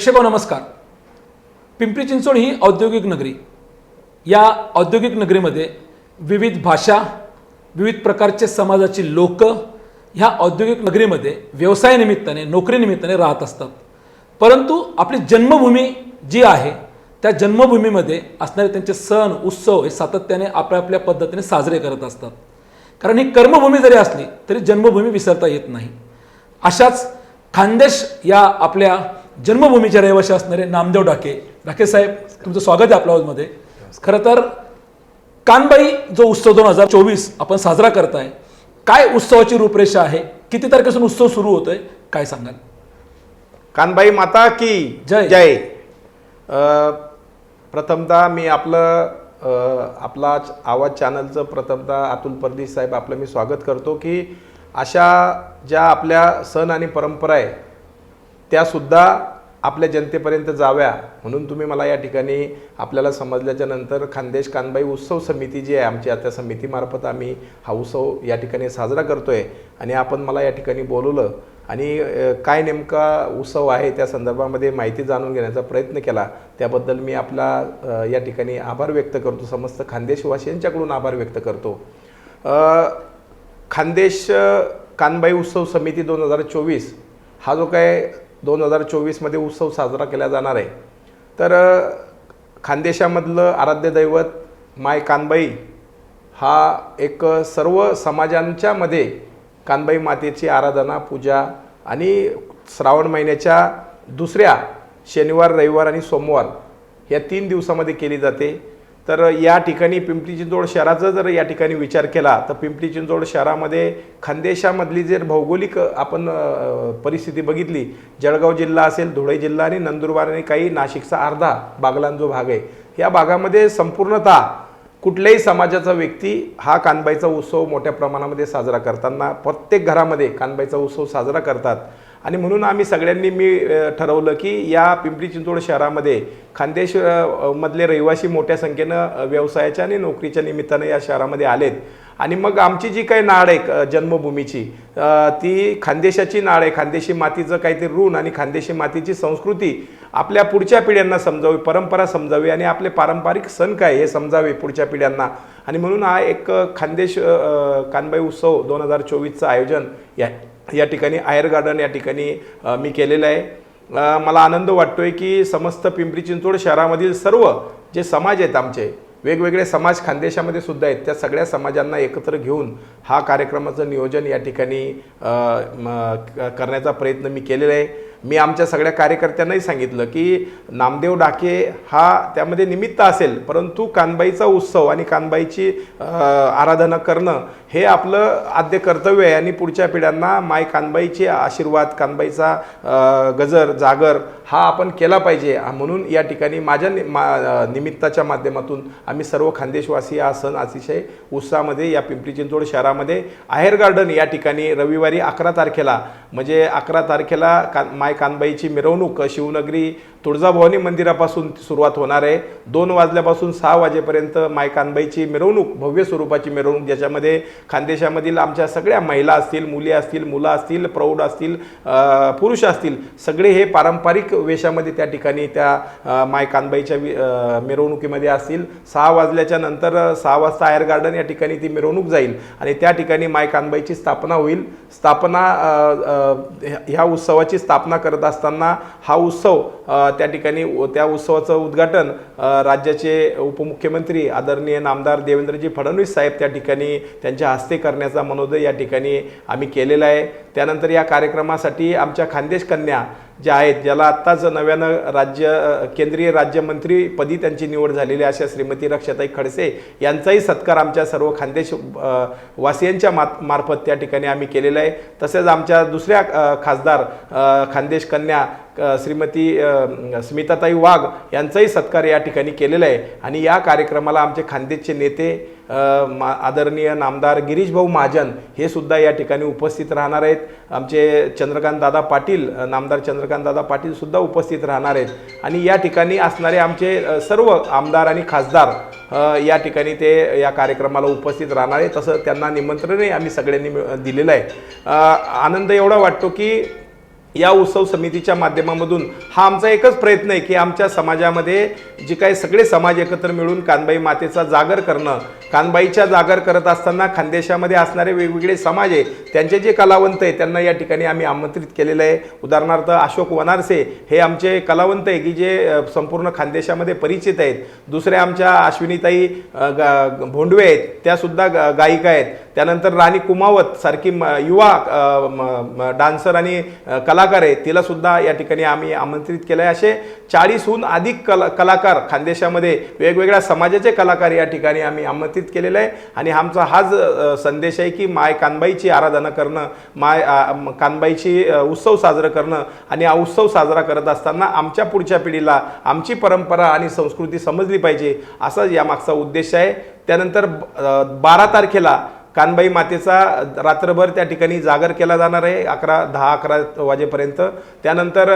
प्रेक्षको नमस्कार. पिंपरी चिंचवड ही औद्योगिक नगरी. या औद्योगिक नगरीमध्ये विविध भाषा विविध प्रकारचे समाजाची लोक ह्या औद्योगिक नगरीमध्ये व्यवसायानिमित्ताने नोकरीनिमित्ताने राहत असतात. परंतु आपली जन्मभूमी जी आहे त्या जन्मभूमीमध्ये असणारे त्यांचे सण उत्सव हे सातत्याने आपल्या आपल्या पद्धतीने साजरे करत असतात. कारण ही कर्मभूमी जरी असली तरी जन्मभूमी विसरता येत नाही. अशाच खानदेश या आपल्या जन्मभूमीच्या रहिवाशी असणारे नामदेव डाके. डाके साहेब तुमचं स्वागत आहे आपल्या हाऊसमध्ये खरं तर कानबाई जो उत्सव दोन हजार चोवीस आपण साजरा करताय काय उत्सवाची रूपरेषा आहे? किती तारखेपासून उत्सव सुरू होतोय? काय सांगाल? कानबाई माता की जय. जय. प्रथमतः मी आपलं आपला आवाज चॅनलचं प्रथमतः अतुल परदेश साहेब आपलं मी स्वागत करतो की अशा ज्या आपल्या सण आणि परंपरा आहे त्यासुद्धा आपल्या जनतेपर्यंत जाव्या. म्हणून तुम्ही मला या ठिकाणी आपल्याला समजल्याच्या नंतर खानदेश कानबाई उत्सव समिती जी आहे आमच्या आता समितीमार्फत आम्ही हा उत्सव या ठिकाणी साजरा करतो आहे आणि आपण मला या ठिकाणी बोलवलं आणि काय नेमका उत्सव आहे त्या संदर्भामध्ये माहिती जाणून घेण्याचा प्रयत्न केला. त्याबद्दल मी आपला या ठिकाणी आभार व्यक्त करतो. समस्त खानदेशवासियांच्याकडून आभार व्यक्त करतो. खानदेश कानबाई उत्सव समिती दोन हजार चोवीस हा जो काय दोन हजार चोवीसमध्ये उत्सव साजरा केला जाणार आहे. तर खानदेशामधलं आराध्य दैवत माय कानबाई हा एक सर्व समाजांच्या मध्ये कानबाई मातेची आराधना पूजा आणि श्रावण महिन्याच्या दुसऱ्या शनिवार रविवार आणि सोमवार या तीन दिवसामध्ये केली जाते. तर या ठिकाणी पिंपरी चिंचवड शहराचा जर या ठिकाणी विचार केला तर पिंपरी चिंचवड शहरामध्ये खानदेशामधली जर भौगोलिक आपण परिस्थिती बघितली जळगाव जिल्हा असेल धुळे जिल्हा आणि नंदुरबार आणि काही नाशिकचा अर्धा बागलान जो भाग आहे या भागामध्ये संपूर्णतः कुठल्याही समाजाचा व्यक्ती हा कानबाईचा उत्सव मोठ्या प्रमाणामध्ये साजरा करताना प्रत्येक घरामध्ये कानबाईचा उत्सव साजरा करतात. आणि म्हणून आम्ही सगळ्यांनी मी ठरवलं की या पिंपरी चिंचवड शहरामध्ये खानदेश मधले रहिवासी मोठ्या संख्येनं व्यवसायाच्या आणि नोकरीच्या निमित्तानं या शहरामध्ये आलेत. आणि मग आमची जी काही नाळ आहे जन्मभूमीची ती खानदेशाची नाळ आहे. खानदेशी मातीचं काहीतरी ऋण आणि खानदेशी मातीची संस्कृती आपल्या पुढच्या पिढ्यांना समजावी परंपरा समजावी आणि आपले पारंपरिक सण काय हे समजावे पुढच्या पिढ्यांना. आणि म्हणून हा एक खानदेश कानबाई उत्सव दोन हजार चोवीसचं आयोजन या या ठिकाणी आयर गार्डन या ठिकाणी मी केलेलं आहे. मला आनंद वाटतो आहे की समस्त पिंपरी चिंचवड शहरामधील सर्व जे समाज आहेत आमचे वेगवेगळे समाज खानदेशामध्ये सुद्धा आहेत त्या सगळ्या समाजांना एकत्र घेऊन हा कार्यक्रमाचं नियोजन या ठिकाणी करण्याचा प्रयत्न मी केलेला आहे. मी आमच्या सगळ्या कार्यकर्त्यांनाही सांगितलं की नामदेव डाके हा त्यामध्ये निमित्त असेल परंतु कानबाईचा उत्सव आणि कानबाईची आराधना करणं हे आपलं आद्य कर्तव्य आहे आणि पुढच्या पिढ्यांना माय कानबाईचे आशीर्वाद कानबाईचा गजर जागर हा आपण केला पाहिजे. म्हणून या ठिकाणी माझ्या नि- मा निमित्ताच्या माध्यमातून आम्ही सर्व खानदेशवासी हा सण अतिशय उत्साहामध्ये या पिंपरी चिंचवड शहरामध्ये आहेर गार्डन या ठिकाणी रविवारी अकरा तारखेला म्हणजे अकरा तारखेला का माय कानबाईची मिरवणूक शिवनगरी तुळजाभवानी मंदिरापासून सुरुवात होणार आहे. दोन वाजल्यापासून सहा वाजेपर्यंत माय कानबाईची मिरवणूक भव्य स्वरूपाची मिरवणूक ज्याच्यामध्ये खानदेशामधील आमच्या सगळ्या महिला असतील मुली असतील मुलं असतील प्रौढ असतील पुरुष असतील सगळे हे पारंपरिक वेशामध्ये त्या ठिकाणी त्या मायकानबाईच्या माय कानबाईच्या वि- मिरवणुकीमध्ये असतील. सहा वाजल्याच्या नंतर सहा वाजता आयर गार्डन या ठिकाणी ती मिरवणूक जाईल आणि त्या ठिकाणी माय कानबाईची स्थापना होईल. स्थापना ह्या- उत्सवाची स्थापना करत असताना हा उत्सव त्या ठिकाणी उ- त्या उत्सवाचं उद्घाटन राज्याचे उपमुख्यमंत्री आदरणीय नामदार देवेंद्रजी फडणवीस साहेब त्या ठिकाणी त्यांच्या हस्ते करण्याचा मनोदय या ठिकाणी आम्ही केलेला आहे. त्यानंतर या कार्यक्रमासाठी आमच्या खानदेश कन्या ज्या आहेत ज्याला आत्ताच नव्यानं राज्य केंद्रीय राज्यमंत्रीपदी त्यांची निवड झालेली अशा श्रीमती रक्षाताई खडसे यांचाही सत्कार आमच्या सर्व खानदेश वासियांच्या मात मार्फत त्या ठिकाणी आम्ही केलेला आहे. तसेच आमच्या दुसऱ्या खासदार खानदेश कन्या श्रीमती स्मिताताई वाघ यांचाही सत्कार या ठिकाणी केलेला आहे. आणि या कार्यक्रमाला आमचे खानदेशचे नेते मा आदरणीय नामदार गिरीश भाऊ महाजन हे सुद्धा या ठिकाणी उपस्थित राहणार आहेत. आमचे चंद्रकांत दादा पाटील नामदार चंद्रकांत दादा पाटील सुद्धा उपस्थित राहणार आहेत. आणि या ठिकाणी असणारे आमचे सर्व आमदार आणि खासदार या ठिकाणी ते या कार्यक्रमाला उपस्थित राहणार आहे तसं त्यांना निमंत्रणही आम्ही सगळ्यांनी दिलेलं आहे. आनंद एवढा वाटतो की या उत्सव समितीच्या माध्यमामधून हा आमचा एकच प्रयत्न आहे की आमच्या समाजामध्ये जे काही सगळे समाज एकत्र मिळून कानबाई मातेचा जागर करणं कानबाईच्या जागर करत असताना खानदेशामध्ये असणारे वेगवेगळे समाज आहे त्यांचे जे कलावंत आहे त्यांना या ठिकाणी आम्ही आमंत्रित केलेलं आहे. उदाहरणार्थ अशोक वनारसे हे आमचे कलावंत आहे की जे संपूर्ण खानदेशामध्ये परिचित आहेत. दुसऱ्या आमच्या अश्विनीताई भोंडवे आहेत त्यासुद्धा गायिका आहेत. त्यानंतर राणी कुमावत सारखी म- युवा डान्सर आणि कलाकार आहे तिलासुद्धा या ठिकाणी आम्ही आमंत्रित केलं आहे असे चाळीसहून अधिक कला कलाकार खानदेशामध्ये वेगवेगळ्या समाजाचे कलाकार या ठिकाणी आम्ही आमंत्रित केलेलं आहे. आणि आमचा हाच संदेश आहे की माय कानबाईची आराधना करणं माय कानबाईची उत्सव साजरं करणं आणि हा उत्सव साजरा करत असताना आमच्या पुढच्या पिढीला आमची परंपरा आणि संस्कृती समजली पाहिजे असा यामागचा उद्देश आहे. त्यानंतर बारा तारखेला कानबाई मातेचा रात्रभर त्या ठिकाणी जागर केला जाणार आहे अकरा दहा अकरा वाजेपर्यंत. त्यानंतर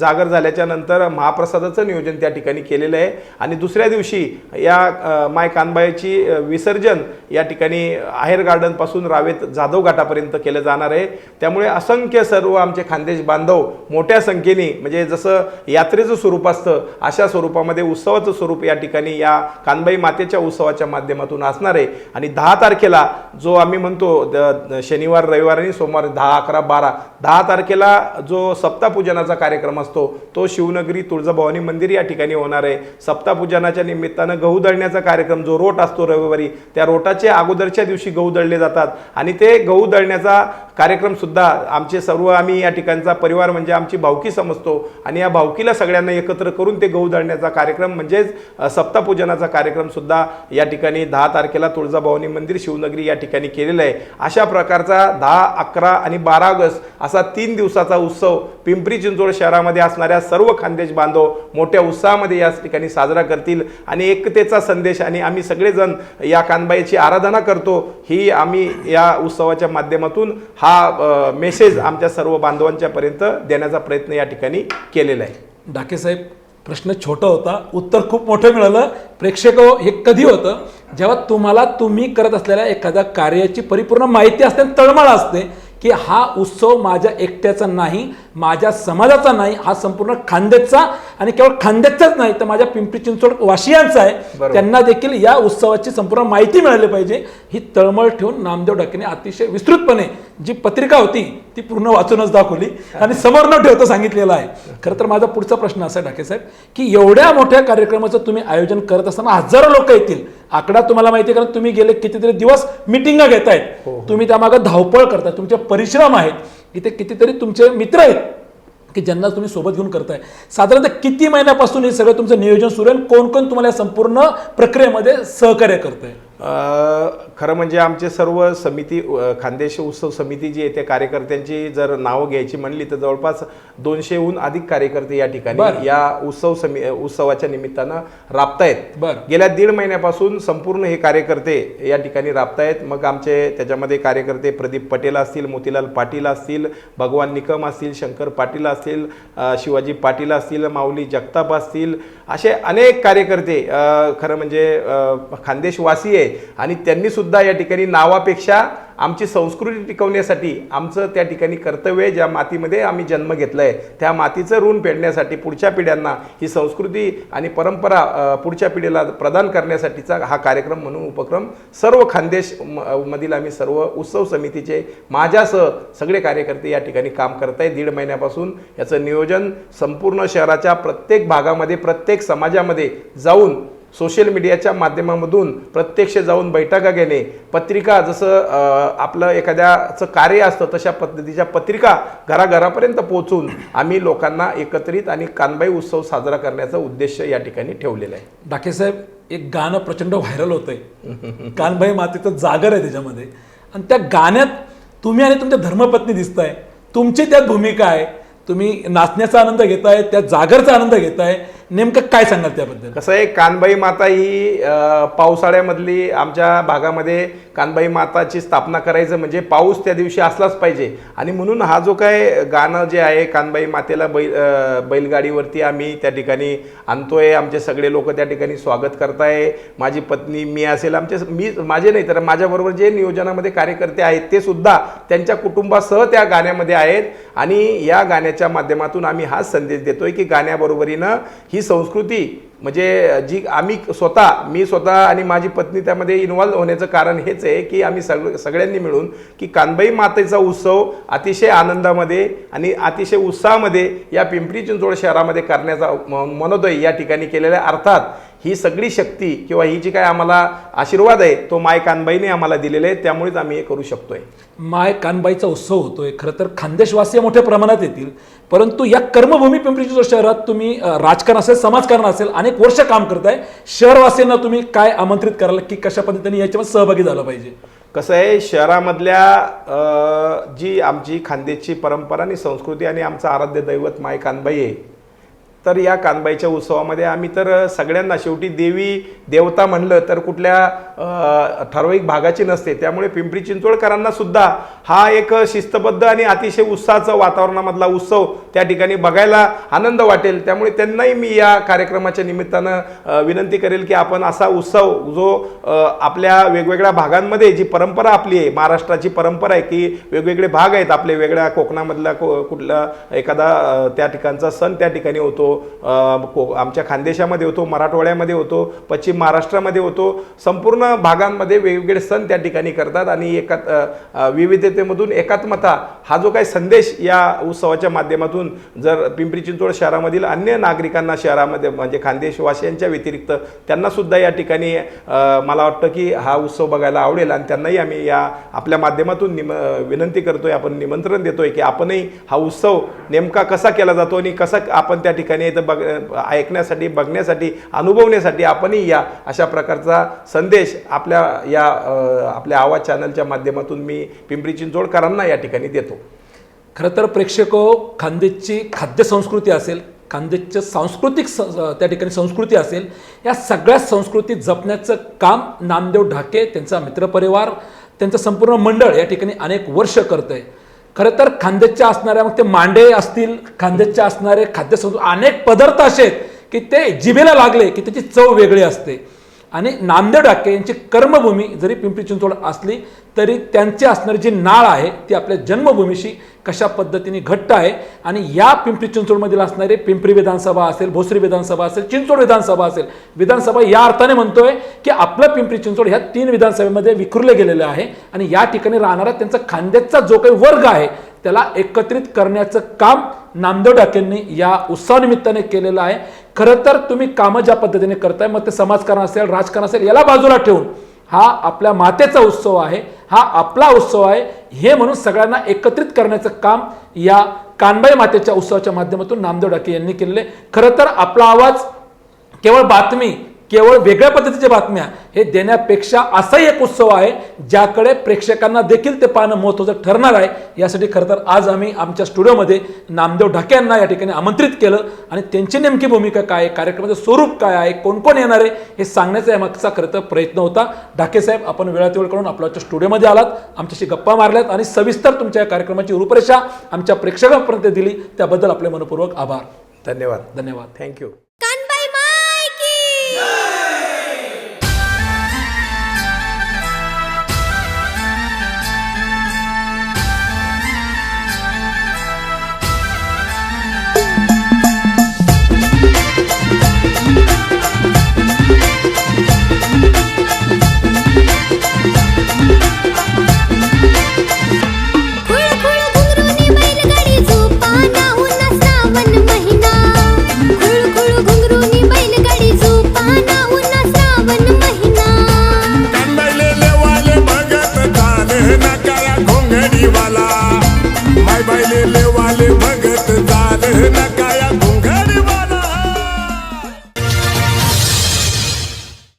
जागर झाल्याच्यानंतर महाप्रसादाचं नियोजन त्या ठिकाणी केलेलं आहे. आणि दुसऱ्या दिवशी या माय कानबाईची विसर्जन या ठिकाणी आहेर गार्डनपासून रावेत जाधव घाटापर्यंत केलं जाणार आहे. त्यामुळे असंख्य सर्व आमचे खानदेश बांधव मोठ्या संख्येने म्हणजे जसं यात्रेचं स्वरूप असतं अशा स्वरूपामध्ये उत्सवाचं स्वरूप या ठिकाणी या कानबाई मातेच्या उत्सवाच्या माध्यमातून असणार आहे. आणि दहा तारखेला जो आम्ही म्हणतो द- शनिवार रविवार आणि सोमवार दहा अकरा बारा दहा तारखेला जो सप्तापूजनाचा कार्यक्रम असतो तो शिवनगरी तुळजाभवानी मंदिर या ठिकाणी होणार आहे. सप्तापूजनाच्या निमित्तानं गहू दळण्याचा कार्यक्रम जो रोट असतो रविवारी त्या रोटाचे अगोदरच्या दिवशी गहू दळले जातात. आणि ते गहू दळण्याचा कार्यक्रमसुद्धा आमचे सर्व आम्ही या ठिकाणचा परिवार म्हणजे आमची भावकी समजतो आणि या भावकीला सगळ्यांना एकत्र करून ते गहू दळण्याचा कार्यक्रम म्हणजेच सप्तपूजनाचा कार्यक्रमसुद्धा या ठिकाणी दहा तारखेला तुळजाभवानी मंदिर शिवनगरी या ठिकाणी केलेलं आहे. अशा प्रकारचा दहा अकरा आणि बारा ऑगस्ट असा तीन दिवसाचा उत्सव पिंपरी चिंचवड शहरामध्ये असणाऱ्या सर्व खानदेश बांधव मोठ्या उत्साहामध्ये या ठिकाणी साजरा करतील. आणि एकतेचा संदेश आणि आम्ही सगळेजण या कानबाईची आराधना करतो ही आम्ही या उत्सवाच्या माध्यमातून हा हा मेसेज आमच्या सर्व बांधवांच्यापर्यंत देण्याचा प्रयत्न या ठिकाणी केलेला आहे. डाके साहेब प्रश्न छोटा होता उत्तर खूप मोठं मिळालं. प्रेक्षक हो, हे कधी होतं? जेव्हा तुम्हाला तुम्ही करत असलेल्या एखाद्या कार्याची परिपूर्ण माहिती असते आणि तळमळ असते की हा उत्सव माझ्या एकट्याचा नाही माझ्या समाजाचा नाही हा संपूर्ण खानदेशचा आणि केवळ खानदेशचाच नाही तर माझ्या पिंपरी चिंचवड वासियांचा आहे. त्यांना देखील या उत्सवाची संपूर्ण माहिती मिळाली पाहिजे. ही तळमळ ठेवून नामदेव डाकेने अतिशय विस्तृतपणे जी पत्रिका होती ती पूर्ण वाचूनच दाखवली आणि समोर न ठेवता सांगितलेलं आहे. खरं तर माझा पुढचा प्रश्न असा आहे डाके साहेब की एवढ्या मोठ्या कार्यक्रमाचं तुम्ही आयोजन करत असताना हजारो लोक येतील. आकडा तुम्हाला माहिती आहे कारण तुम्ही गेले कितीतरी दिवस मिटिंगा घेतायत. तुम्ही त्यामागे धावपळ करताय तुमचे परिश्रम आहेत. इथे कितीतरी तुमचे मित्र आहेत की ज्यांना तुम्ही सोबत घेऊन करताय. साधारणतः किती महिन्यापासून हे सगळं तुमचं नियोजन सुरू आहे कोण कोण तुम्हाला या संपूर्ण प्रक्रियेमध्ये सहकार्य करतंय? अ, खरं म्हणजे आमचे सर्व समिती खानदेश उत्सव समिती जी आहे त्या कार्यकर्त्यांची जर नावं घ्यायची म्हणली तर जवळपास दोनशेहून अधिक कार्यकर्ते या. ठिकाणी या उत्सव समी उत्सवाच्या निमित्तानं राबतायत. गेल्या दीड महिन्यापासून संपूर्ण हे कार्यकर्ते या ठिकाणी राबतायत मग आमचे त्याच्यामध्ये कार्यकर्ते प्रदीप पटेल असतील मोतीलाल पाटील असतील भगवान निकम असतील शंकर पाटील असतील शिवाजी पाटील असतील माऊली जगताप असतील असे अनेक कार्यकर्ते खरं म्हणजे खानदेशवासी आहे आणि त्यांनी सुद्धा या ठिकाणी नावापेक्षा आमची संस्कृती टिकवण्यासाठी आमचं त्या ठिकाणी कर्तव्य आहे ज्या मातीमध्ये आम्ही जन्म घेतला आहे त्या मातीचं ऋण फेडण्यासाठी पुढच्या पिढ्यांना ही संस्कृती आणि परंपरा पुढच्या पिढीला प्रदान करण्यासाठीचा हा कार्यक्रम म्हणून उपक्रम सर्व खानदेश म- मधील आम्ही सर्व उत्सव समितीचे माझ्यासह सगळे कार्यकर्ते या ठिकाणी काम करत आहे दीड महिन्यापासून याचं नियोजन संपूर्ण शहराच्या प्रत्येक भागामध्ये प्रत्येक समाजामध्ये जाऊन सोशल मीडियाच्या माध्यमामधून प्रत्यक्ष जाऊन बैठका घेणे पत्रिका जसं आपलं एखाद्याचं कार्य असतं तशा पद्धतीच्या पत्रिका घराघरापर्यंत पोहोचून आम्ही लोकांना एकत्रित आणि कानबाई उत्सव साजरा करण्याचा उद्देश या ठिकाणी ठेवलेला आहे. डाके साहेब एक गाणं प्रचंड व्हायरल होतंय. कानबाई मातेचं जागर आहे त्याच्यामध्ये. आणि त्या गाण्यात तुम्ही आणि तुमच्या धर्मपत्नी दिसताय. तुमची त्यात भूमिका आहे. तुम्ही नाचण्याचा आनंद घेताय त्या जागरचा आनंद घेताय. नेमकं काय सांगाल त्याबद्दल? कसं आहे कानबाई माता ही पावसाळ्यामधली आमच्या भागामध्ये कानबाई माताची स्थापना करायचं म्हणजे पाऊस त्या दिवशी असलाच पाहिजे. आणि म्हणून हा जो काय गाणं जे आहे कानबाई मातेला बैल बैलगाडीवरती आम्ही त्या ठिकाणी आणतोय. आमचे सगळे लोक त्या ठिकाणी स्वागत करताय. माझी पत्नी मी असेल आमचे मी माझे नाही तर माझ्याबरोबर जे नियोजनामध्ये कार्यकर्ते आहेत ते सुद्धा त्यांच्या कुटुंबासह त्या गाण्यामध्ये आहेत. आणि या गाण्याच्या माध्यमातून आम्ही हाच संदेश देतोय की गाण्याबरोबरीनं ही संस्कृती म्हणजे जी आम्ही स्वतः मी स्वतः आणि माझी पत्नी त्यामध्ये इन्व्हॉल्व होण्याचं कारण हेच आहे की आम्ही सग सगळ्यांनी मिळून की कानबाई मातेचा उत्सव अतिशय आनंदामध्ये आणि अतिशय उत्साहामध्ये या पिंपरी चिंचवड शहरामध्ये करण्याचा म- मनोदय या ठिकाणी केलेला आहे. अर्थात ही सगळी शक्ती किंवा ही जी काय आम्हाला आशीर्वाद आहे तो माय कानबाईने आम्हाला दिलेला आहे त्यामुळेच आम्ही हे करू शकतोय. माय कानबाईचा उत्सव होतोय. खरं तर खानदेशवासी मोठ्या प्रमाणात येतील. परंतु या कर्मभूमी पिंपरी चिंचवड शहरात तुम्ही राजकारण असेल समाजकारण असेल अनेक वर्ष काम करताय. शहरवासियांना तुम्ही काय आमंत्रित कराल की कशा पद्धतीने याच्यामध्ये सहभागी झालं पाहिजे? कसं आहे शहरामधल्या जी आमची खानदेशची परंपरा आणि संस्कृती आणि आमचं आराध्य दैवत माय कानबाई आहे तर या कानबाईच्या उत्सवामध्ये आम्ही तर सगळ्यांना शेवटी देवी देवता म्हणलं तर कुठल्या ठराविक भागाची नसते. त्यामुळे पिंपरी चिंचवडकरांना सुद्धा हा एक शिस्तबद्ध आणि अतिशय उत्साहाचं वातावरणामधला उत्सव त्या ठिकाणी बघायला आनंद वाटेल. त्यामुळे त्यांनाही मी या कार्यक्रमाच्या निमित्तानं विनंती करेल की आपण असा उत्सव जो आपल्या वेगवेगळ्या भागांमध्ये जी परंपरा आपली आहे महाराष्ट्राची परंपरा आहे की वेगवेगळे भाग आहेत. आपले वेगळ्या कोकणामधला को कुठला एखादा त्या ठिकाणचा सण त्या ठिकाणी होतो. को आमच्या खानदेशामध्ये होतो मराठवाड्यामध्ये होतो पश्चिम महाराष्ट्रामध्ये होतो संपूर्ण भागांमध्ये वेगवेगळे सण त्या ठिकाणी करतात आणि एकात विविधतेमधून एकात्मता हा जो काही संदेश या उत्सवाच्या माध्यमातून जर पिंपरी चिंचवड शहरामधील अन्य नागरिकांना शहरामध्ये म्हणजे खानदेशवासियांच्या व्यतिरिक्त त्यांनासुद्धा या ठिकाणी मला वाटतं की हा उत्सव बघायला आवडेल आणि त्यांनाही आम्ही या आपल्या माध्यमातून निम विनंती करतोय आपण निमंत्रण देतोय की आपणही हा उत्सव नेमका कसा केला जातो आणि कसा आपण त्या ठिकाणी नाही तर बघ ऐकण्यासाठी बघण्यासाठी अनुभवण्यासाठी आपणही या अशा प्रकारचा संदेश आपल्या या आपल्या आवाज चॅनलच्या माध्यमातून मी पिंपरी चिंचवडकरांना या ठिकाणी देतो. खरं तर प्रेक्षक हो, खानदेशची खाद्य संस्कृती असेल खानदेशचं सांस्कृतिक स त्या ठिकाणी संस्कृती असेल या सगळ्या संस्कृती जपण्याचं काम नामदेव ढाके त्यांचा मित्रपरिवार त्यांचं संपूर्ण मंडळ या ठिकाणी अनेक वर्ष करत आहे खरं तर खांद्याच्या असणाऱ्या मग ते मांडे असतील खांद्याच्या असणारे खाद्यसंस्कृती अनेक पदार्थ असे आहेत की ते जिभेला लागले की त्याची चव वेगळी असते. आणि नामदेव डाके यांची कर्मभूमी जरी पिंपरी चिंचवड असली तरी त्यांची असणारी जी नाळ आहे ती आपल्या जन्मभूमीशी कशा पद्धतीने घट्ट आहे? आणि या पिंपरी चिंचवडमधील असणारे पिंपरी विधानसभा असेल भोसरी विधानसभा असेल चिंचवड विधानसभा असेल विधानसभा या अर्थाने म्हणतोय की आपलं पिंपरी चिंचवड ह्या तीन विधानसभेमध्ये विखुरले गेलेलं आहे. आणि या ठिकाणी राहणारा त्यांचा खांद्याचा जो काही वर्ग आहे त्याला एकत्रित करण्याचं काम नामदेव डाकेंनी या उत्सवानिमित्ताने केलेलं आहे. खरं तर तुम्ही कामं ज्या पद्धतीने करताय मग ते समाजकारण असेल राजकारण असेल याला बाजूला ठेवून हा आपल्या मातेचा उत्सव आहे हा आपला उत्सव आहे हे म्हणून सगळ्यांना एकत्रित करण्याचं काम या कानबाई मातेच्या उत्सवाच्या माध्यमातून नामदेव डाके यांनी केलेले खरं तर आपला आवाज केवळ बातमी केवळ वेगळ्या पद्धतीच्या बातम्या हे देण्यापेक्षा असाही एक उत्सव आहे ज्याकडे प्रेक्षकांना देखील ते पाहणं महत्त्वाचं ठरणार आहे. यासाठी खरं तर आज आम्ही आमच्या स्टुडिओमध्ये नामदेव ढाके यांना या ठिकाणी आमंत्रित केलं आणि त्यांची नेमकी भूमिका काय आहे कार्यक्रमाचं स्वरूप काय आहे कोण कोण येणार आहे हे सांगण्याचा यामागचा खरं तर प्रयत्न होता. ढाके साहेब आपण वेळात वेळ करून आपल्या स्टुडिओमध्ये आलात आमच्याशी गप्पा मारल्यात आणि सविस्तर तुमच्या या कार्यक्रमाची रूपरेषा आमच्या प्रेक्षकांपर्यंत दिली. त्याबद्दल आपले मनपूर्वक आभार. धन्यवाद. धन्यवाद. थँक्यू